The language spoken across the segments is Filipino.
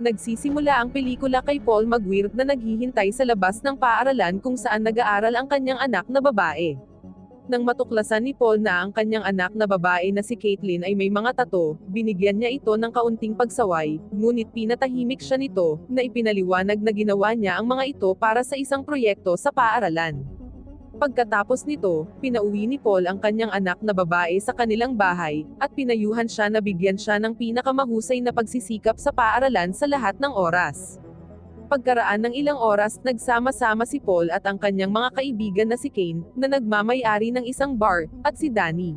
Nagsisimula ang pelikula kay Paul Magwirth na naghihintay sa labas ng paaralan kung saan nag-aaral ang kanyang anak na babae. Nang matuklasan ni Paul na ang kanyang anak na babae na si Caitlin ay may mga tato, binigyan niya ito ng kaunting pagsaway, ngunit pinatahimik siya nito, na ipinaliwanag na ginawa niya ang mga ito para sa isang proyekto sa paaralan. Pagkatapos nito, pinauwi ni Paul ang kanyang anak na babae sa kanilang bahay, at pinayuhan siya na bigyan siya ng pinakamahusay na pagsisikap sa paaralan sa lahat ng oras. Pagkaraan ng ilang oras, nagsama-sama si Paul at ang kanyang mga kaibigan na si Kane, na nagmamay-ari ng isang bar, at si Danny.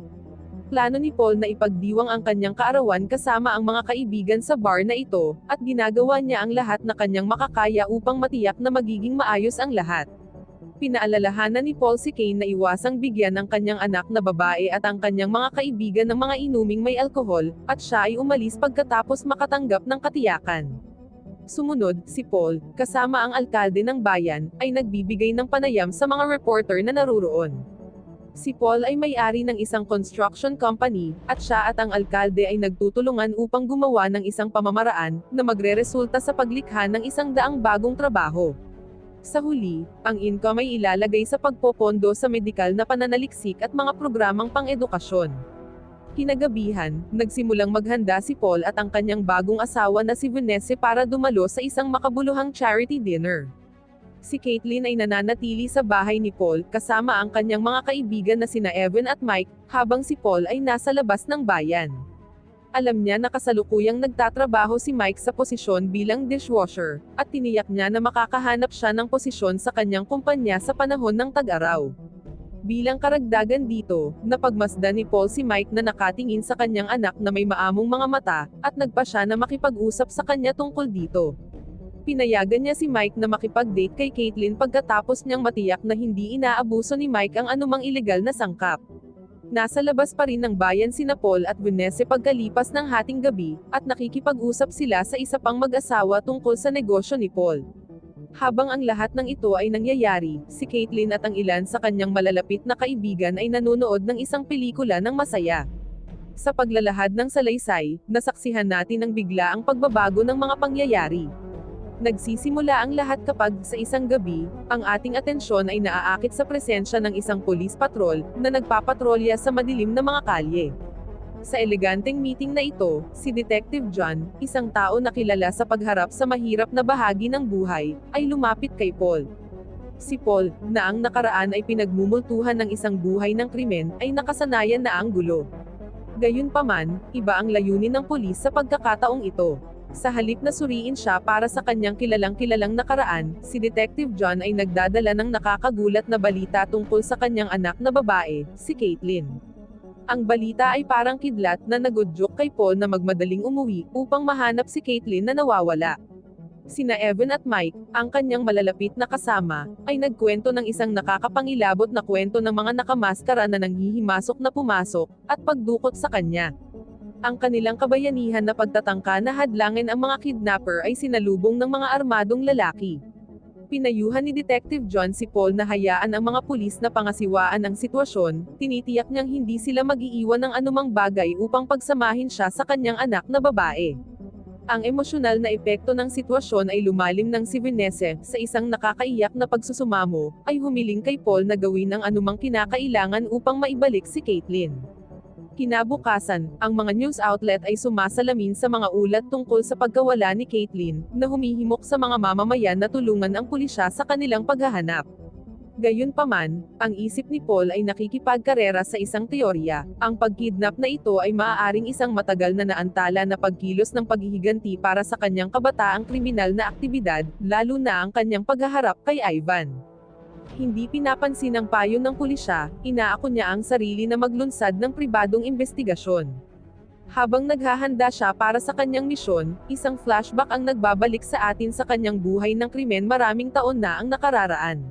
Plano ni Paul na ipagdiwang ang kanyang kaarawan kasama ang mga kaibigan sa bar na ito, at ginagawa niya ang lahat na kanyang makakaya upang matiyak na magiging maayos ang lahat. Pinaalalahanan ni Paul si Kane na iwasang bigyan ng kanyang anak na babae at ang kanyang mga kaibigan ng mga inuming may alkohol, at siya ay umalis pagkatapos makatanggap ng katiyakan. Sumunod, si Paul, kasama ang alkalde ng bayan, ay nagbibigay ng panayam sa mga reporter na naruroon. Si Paul ay may-ari ng isang construction company, at siya at ang alkalde ay nagtutulungan upang gumawa ng isang pamamaraan, na magreresulta sa paglikha ng isang daang bagong trabaho. Sa huli, ang income ay ilalagay sa pagpopondo sa medikal na pananaliksik at mga programang pang-edukasyon. Kinagabihan, nagsimulang maghanda si Paul at ang kanyang bagong asawa na si Vanessa para dumalo sa isang makabuluhang charity dinner. Si Caitlin ay nananatili sa bahay ni Paul, kasama ang kanyang mga kaibigan na sina Evan at Mike, habang si Paul ay nasa labas ng bayan. Alam niya na kasalukuyang nagtatrabaho si Mike sa posisyon bilang dishwasher, at tiniyak niya na makakahanap siya ng posisyon sa kanyang kumpanya sa panahon ng tag-araw. Bilang karagdagan dito, napagmasdan ni Paul si Mike na nakatingin sa kanyang anak na may maamong mga mata, at nagpa siya na makipag-usap sa kanya tungkol dito. Pinayagan niya si Mike na makipag-date kay Caitlin pagkatapos niyang matiyak na hindi inaabuso ni Mike ang anumang ilegal na sangkap. Nasa labas pa rin ng bayan sina Paul at Vanessa pagkalipas ng hating gabi, at nakikipag-usap sila sa isa pang mag-asawa tungkol sa negosyo ni Paul. Habang ang lahat ng ito ay nangyayari, si Caitlin at ang ilan sa kanyang malalapit na kaibigan ay nanonood ng isang pelikula ng masaya. Sa paglalahad ng salaysay, nasaksihan natin ang bigla ang pagbabago ng mga pangyayari. Nagsisimula ang lahat kapag, sa isang gabi, ang ating atensyon ay naaakit sa presensya ng isang police patrol, na nagpapatrolya sa madilim na mga kalye. Sa eleganteng meeting na ito, si Detective John, isang tao na kilala sa pagharap sa mahirap na bahagi ng buhay, ay lumapit kay Paul. Si Paul, na ang nakaraan ay pinagmumultuhan ng isang buhay ng krimen, ay nakasanayan na ang gulo. Gayunpaman, iba ang layunin ng pulis sa pagkakataong ito. Sa halip na suriin siya para sa kanyang kilalang-kilalang nakaraan, si Detective John ay nagdadala ng nakakagulat na balita tungkol sa kanyang anak na babae, si Caitlin. Ang balita ay parang kidlat na nagudyok kay Paul na magmadaling umuwi upang mahanap si Caitlin na nawawala. Sina Evan at Mike, ang kanyang malalapit na kasama, ay nagkwento ng isang nakakapangilabot na kwento ng mga nakamaskara na nanghihimasok na pumasok, at pagdukot sa kanya. Ang kanilang kabayanihan na pagtatangka na hadlangin ang mga kidnapper ay sinalubong ng mga armadong lalaki. Pinayuhan ni Detective John si Paul na hayaan ang mga pulis na pangasiwaan ang sitwasyon, tinitiyak niyang hindi sila mag-iiwan ng anumang bagay upang pagsamahin siya sa kanyang anak na babae. Ang emosyonal na epekto ng sitwasyon ay lumalim ng si Vanessa, sa isang nakakaiyak na pagsusumamo, ay humiling kay Paul na gawin ang anumang kinakailangan upang maibalik si Caitlin. Kinabukasan, ang mga news outlet ay sumasalamin sa mga ulat tungkol sa pagkawala ni Caitlin, na humihimok sa mga mamamayan na tulungan ang pulisya sa kanilang paghahanap. Gayunpaman, ang isip ni Paul ay nakikipagkarera sa isang teorya, ang pagkidnap na ito ay maaaring isang matagal na naantala na pagkilos ng paghihiganti para sa kanyang kabataang kriminal na aktibidad, lalo na ang kanyang paghaharap kay Ivan. Hindi pinapansin ng payo ng pulisya, inaako niya ang sarili na maglunsad ng pribadong investigasyon. Habang naghahanda siya para sa kanyang misyon, isang flashback ang nagbabalik sa atin sa kanyang buhay ng krimen maraming taon na ang nakararaan.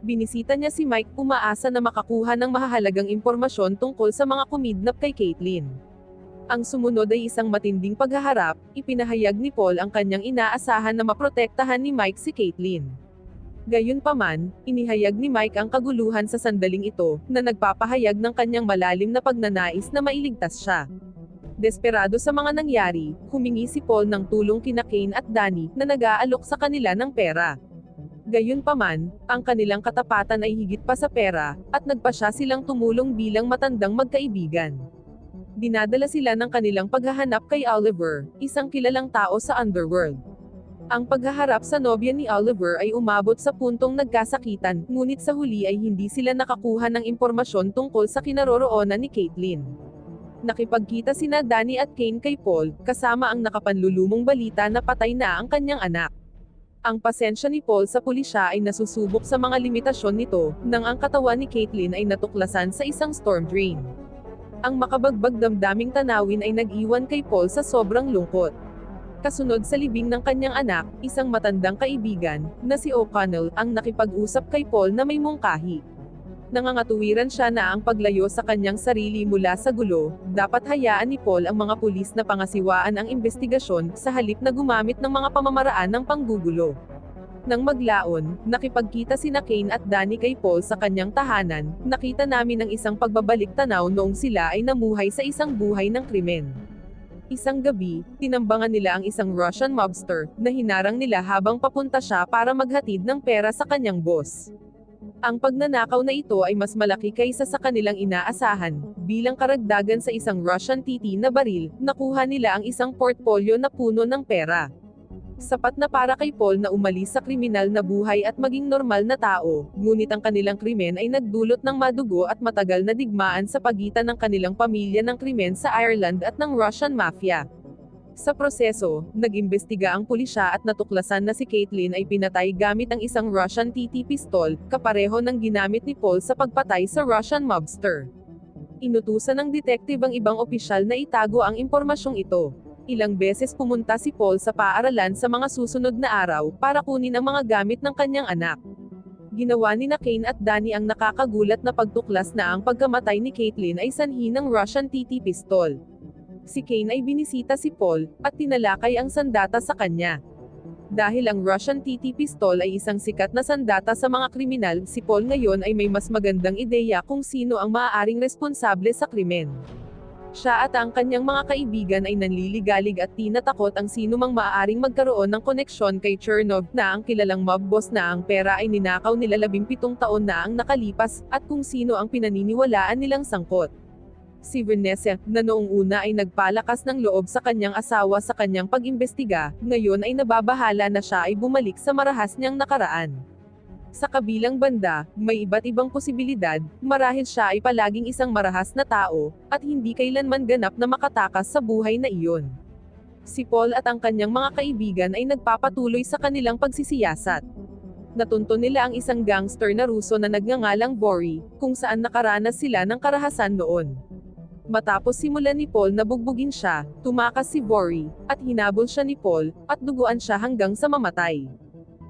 Binisita niya si Mike umaasa na makakuha ng mahahalagang impormasyon tungkol sa mga kumidnap kay Caitlin. Ang sumunod ay isang matinding paghaharap, ipinahayag ni Paul ang kanyang inaasahan na maprotektahan ni Mike si Caitlin. Gayunpaman, inihayag ni Mike ang kaguluhan sa sandaling ito, na nagpapahayag ng kanyang malalim na pagnanais na mailigtas siya. Desperado sa mga nangyari, humingi si Paul ng tulong kina Kane at Danny na nag-aalok sa kanila ng pera. Gayunpaman, ang kanilang katapatan ay higit pa sa pera, at nagpasya silang tumulong bilang matandang magkaibigan. Dinadala sila ng kanilang paghahanap kay Oliver, isang kilalang tao sa underworld. Ang paghaharap sa nobya ni Oliver ay umabot sa puntong nagkasakitan, ngunit sa huli ay hindi sila nakakuha ng impormasyon tungkol sa kinaroroonan ni Caitlyn. Nakipagkita sina Danny at Kane kay Paul, kasama ang nakapanlulumong balita na patay na ang kanyang anak. Ang pasensya ni Paul sa pulisya ay nasusubok sa mga limitasyon nito, nang ang katawan ni Caitlyn ay natuklasan sa isang storm drain. Ang makabagbag damdaming tanawin ay nag-iwan kay Paul sa sobrang lungkot. Kasunod sa libing ng kanyang anak, isang matandang kaibigan, na si O'Connell, ang nakipag-usap kay Paul na may mungkahi. Nangangatuwiran siya na ang paglayo sa kanyang sarili mula sa gulo, dapat hayaan ni Paul ang mga pulis na pangasiwaan ang investigasyon, sa halip na gumamit ng mga pamamaraan ng panggugulo. Nang maglaon, nakipagkita sina Kane at Danny kay Paul sa kanyang tahanan, nakita namin ang isang pagbabalik tanaw noong sila ay namuhay sa isang buhay ng krimen. Isang gabi, tinambangan nila ang isang Russian mobster, na hinarang nila habang papunta siya para maghatid ng pera sa kanyang boss. Ang pagnanakaw na ito ay mas malaki kaysa sa kanilang inaasahan, bilang karagdagan sa isang Russian TT na baril, nakuha nila ang isang portfolio na puno ng pera. Sapat na para kay Paul na umalis sa kriminal na buhay at maging normal na tao, ngunit ang kanilang krimen ay nagdulot ng madugo at matagal na digmaan sa pagitan ng kanilang pamilya ng krimen sa Ireland at ng Russian Mafia. Sa proseso, nag-imbestiga ang pulisya at natuklasan na si Caitlyn ay pinatay gamit ang isang Russian TT pistol, kapareho ng ginamit ni Paul sa pagpatay sa Russian mobster. Inutusan ng detective ang ibang opisyal na itago ang impormasyong ito. Ilang beses pumunta si Paul sa paaralan sa mga susunod na araw para kunin ang mga gamit ng kanyang anak. Ginawa ni na Kane at Danny ang nakakagulat na pagtuklas na ang pagkamatay ni Caitlyn ay sanhi ng Russian TT pistol si Kane ay binisita si Paul, at tinalakay ang sandata sa kanya. Dahil ang Russian TT pistol ay isang sikat na sandata sa mga kriminal, si Paul ngayon ay may mas magandang ideya kung sino ang maaaring responsable sa krimen. Siya at ang kanyang mga kaibigan ay nanliligalig at tinatakot ang sino mang maaaring magkaroon ng koneksyon kay Chernov, na ang kilalang mob boss na ang pera ay ninakaw nila 17 taon na ang nakalipas, at kung sino ang pinaniniwalaan nilang sangkot. Si Vanessa, na noong una ay nagpalakas ng loob sa kanyang asawa sa kanyang pag-imbestiga, ngayon ay nababahala na siya ay bumalik sa marahas niyang nakaraan. Sa kabilang banda, may iba't ibang posibilidad, marahil siya ay palaging isang marahas na tao, at hindi kailanman ganap na makatakas sa buhay na iyon. Si Paul at ang kanyang mga kaibigan ay nagpapatuloy sa kanilang pagsisiyasat natunto nila ang isang gangster na Ruso na nagngangalang Bori, kung saan nakaranas sila ng karahasan noon. Matapos simulan ni Paul na bugbugin siya, tumakas si Bori, at hinabol siya ni Paul, at duguan siya hanggang sa mamatay.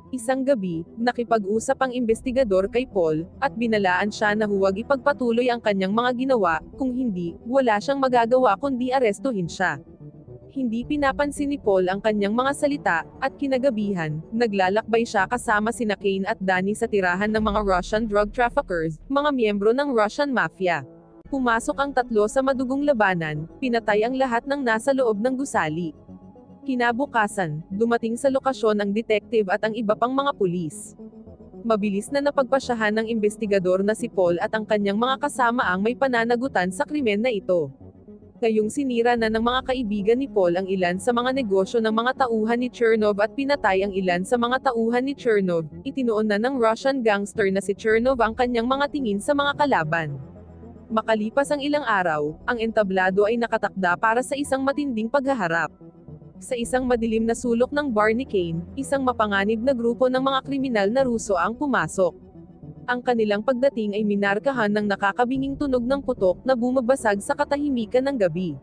Isang gabi, nakipag-usap ang investigador kay Paul, at binalaan siya na huwag ipagpatuloy ang kanyang mga ginawa, kung hindi, wala siyang magagawa kundi arestuhin siya. Hindi pinapansin ni Paul ang kanyang mga salita, at kinagabihan, naglalakbay siya kasama sina Kane at Danny sa tirahan ng mga Russian drug traffickers, mga miyembro ng Russian Mafia. Pumasok ang tatlo sa madugong labanan, pinatay ang lahat ng nasa loob ng gusali. Kinabukasan, dumating sa lokasyon ang detective at ang iba pang mga pulis. Mabilis na napagpasyahan ng investigador na si Paul at ang kanyang mga kasama ang may pananagutan sa krimen na ito. Ngayong sinira na ng mga kaibigan ni Paul ang ilan sa mga negosyo ng mga tauhan ni Chernov at pinatay ang ilan sa mga tauhan ni Chernov, itinoon na ng Russian gangster na si Chernov ang kanyang mga tingin sa mga kalaban. Makalipas ang ilang araw, ang entablado ay nakatakda para sa isang matinding paghaharap. Sa isang madilim na sulok ng bar ni Kane, isang mapanganib na grupo ng mga kriminal na Ruso ang pumasok. Ang kanilang pagdating ay minarkahan ng nakakabinging tunog ng putok na bumabasag sa katahimikan ng gabi.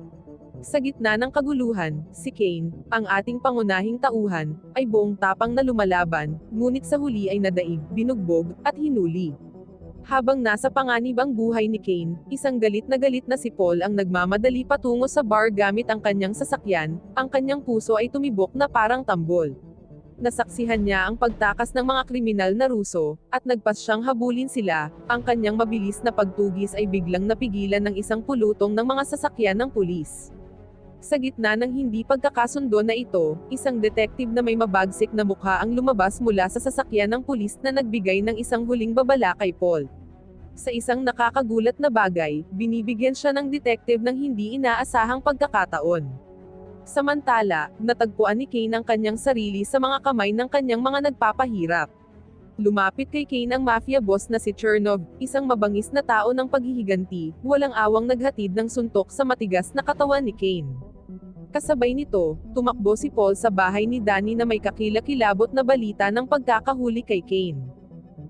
Sa gitna ng kaguluhan, si Kane, ang ating pangunahing tauhan, ay buong tapang na lumalaban, ngunit sa huli ay nadaig, binugbog, at hinuli. Habang nasa panganib ang buhay ni Kane, isang galit na galit na si Paul ang nagmamadali patungo sa bar gamit ang kanyang sasakyan, ang kanyang puso ay tumibok na parang tambol. Nasaksihan niya ang pagtakas ng mga kriminal na Ruso, at nagpas siyang habulin sila, ang kanyang mabilis na pagtugis ay biglang napigilan ng isang pulutong ng mga sasakyan ng pulis. Sa gitna ng hindi pagkakasundo na ito, isang detective na may mabagsik na mukha ang lumabas mula sa sasakyan ng pulis na nagbigay ng isang huling babala kay Paul. Sa isang nakakagulat na bagay, binibigyan siya ng detective ng hindi inaasahang pagkakataon. Samantala, natagpuan ni Kane ang kanyang sarili sa mga kamay ng kanyang mga nagpapahirap. Lumapit kay Kane ang mafia boss na si Chernov, isang mabangis na tao ng paghihiganti, walang awang naghatid ng suntok sa matigas na katawan ni Kane. Kasabay nito, tumakbo si Paul sa bahay ni Danny na may kakilakilabot na balita ng pagkakahuli kay Kane.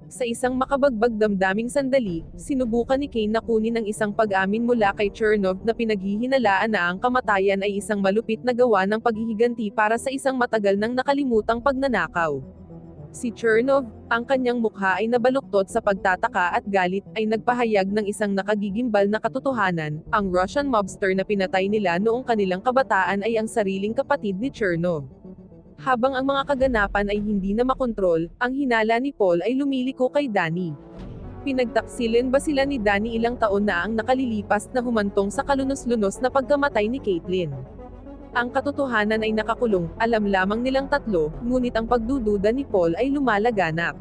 Sa isang makabagbag damdaming sandali, sinubukan ni Kane na kunin ang isang pag-amin mula kay Chernov na pinaghihinalaan na ang kamatayan ay isang malupit na gawa ng paghihiganti para sa isang matagal nang nakalimutang pagnanakaw. Si Chernov, ang kanyang mukha ay nabaluktot sa pagtataka at galit, ay nagpahayag ng isang nakagigimbal na katotohanan, ang Russian mobster na pinatay nila noong kanilang kabataan ay ang sariling kapatid ni Chernov. Habang ang mga kaganapan ay hindi na makontrol, ang hinala ni Paul ay lumiliko kay Danny. Pinagtaksilin ba sila ni Danny ilang taon na ang nakalilipas na humantong sa kalunos-lunos na pagkamatay ni Caitlyn? Ang katotohanan ay nakakulong, alam lamang nilang tatlo, ngunit ang pagdududa ni Paul ay lumalaganap.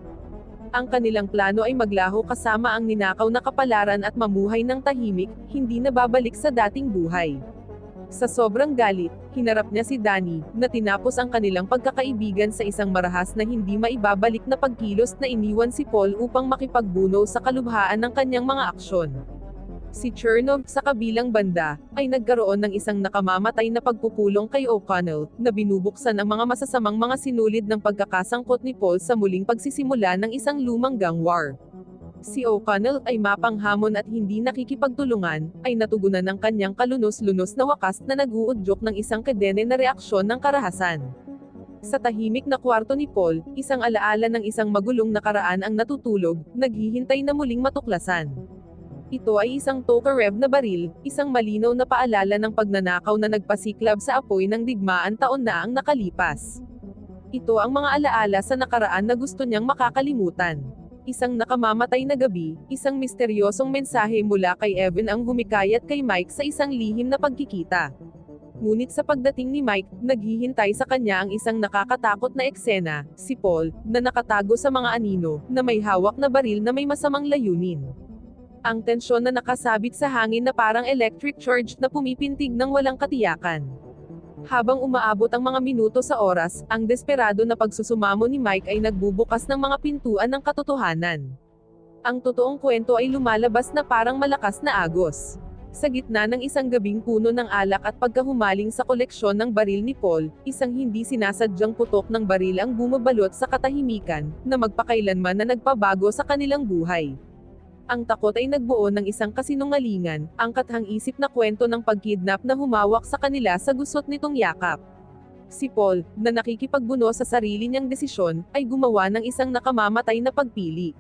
Ang kanilang plano ay maglaho kasama ang ninakaw na kapalaran at mamuhay ng tahimik, hindi na babalik sa dating buhay. Sa sobrang galit, hinarap niya si Danny, na tinapos ang kanilang pagkakaibigan sa isang marahas na hindi maibabalik na pagkilos na iniwan si Paul upang makipagbuno sa kalubhaan ng kanyang mga aksyon. Si Chernov, sa kabilang banda, ay nagkaroon ng isang nakamamatay na pagpupulong kay O'Connell, na binubuksan ang mga masasamang mga sinulid ng pagkakasangkot ni Paul sa muling pagsisimula ng isang lumang gang war. Si O'Connell ay mapanghamon at hindi nakikipagtulungan, ay natugunan ng kanyang kalunos-lunos na wakas na naguudyok ng isang kadene na reaksyon ng karahasan. Sa tahimik na kwarto ni Paul, isang alaala ng isang magulong nakaraan ang natutulog, naghihintay na muling matuklasan. Ito ay isang Tokarev na baril, isang malinaw na paalala ng pagnanakaw na nagpasiklab sa apoy ng digmaan taon na ang nakalipas. Ito ang mga alaala sa nakaraan na gusto niyang makakalimutan. Isang nakamamatay na gabi, isang misteryosong mensahe mula kay Evan ang humikayat kay Mike sa isang lihim na pagkikita. Ngunit sa pagdating ni Mike, naghihintay sa kanya ang isang nakakatakot na eksena, si Paul, na nakatago sa mga anino, na may hawak na baril na may masamang layunin. Ang tensyon na nakasabit sa hangin na parang electric charge na pumipintig ng walang katiyakan. Habang umaabot ang mga minuto sa oras, ang desperado na pagsusumamo ni Mike ay nagbubukas ng mga pintuan ng katotohanan. Ang totoong kwento ay lumalabas na parang malakas na agos. Sa gitna ng isang gabing puno ng alak at pagkahumaling sa koleksyon ng baril ni Paul, isang hindi sinasadyang putok ng baril ang bumabalot sa katahimikan, na magpakailanman na nagpabago sa kanilang buhay. Ang takot ay nagbuo ng isang kasinungalingan, ang kathang isip na kwento ng pagkidnap na humawak sa kanila sa gusot nitong yakap. Si Paul, na nakikipagbuno sa sarili niyang desisyon, ay gumawa ng isang nakamamatay na pagpili.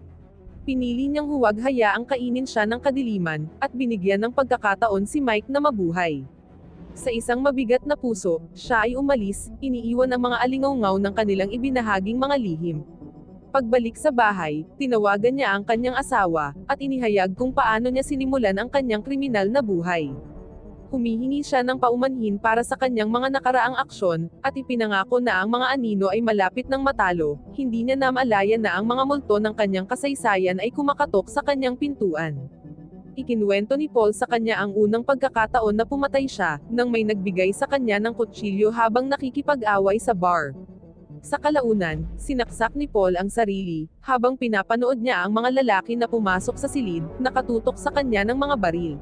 Pinili niyang huwag hayaang kainin siya ng kadiliman, at binigyan ng pagkakataon si Mike na mabuhay. Sa isang mabigat na puso, siya ay umalis, iniiwan ang mga alingawngaw ng kanilang ibinahaging mga lihim, Pagbalik sa bahay, tinawagan niya ang kanyang asawa, at inihayag kung paano niya sinimulan ang kanyang kriminal na buhay. Humihingi siya ng paumanhin para sa kanyang mga nakaraang aksyon, at ipinangako na ang mga anino ay malapit ng matalo, hindi niya namalayan na ang mga multo ng kanyang kasaysayan ay kumakatok sa kanyang pintuan. Ikinuwento ni Paul sa kanya ang unang pagkakataon na pumatay siya, nang may nagbigay sa kanya ng kutsilyo habang nakikipag-away sa bar. Sa kalaunan, sinaksak ni Paul ang sarili, habang pinapanood niya ang mga lalaki na pumasok sa silid, nakatutok sa kanya ng mga baril.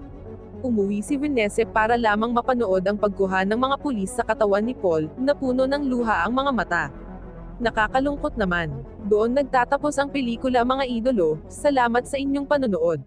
Umuwi si Vanessa para lamang mapanood ang pagkuha ng mga pulis sa katawan ni Paul, na puno ng luha ang mga mata. Nakakalungkot naman. Doon nagtatapos ang pelikula mga idolo, salamat sa inyong panonood.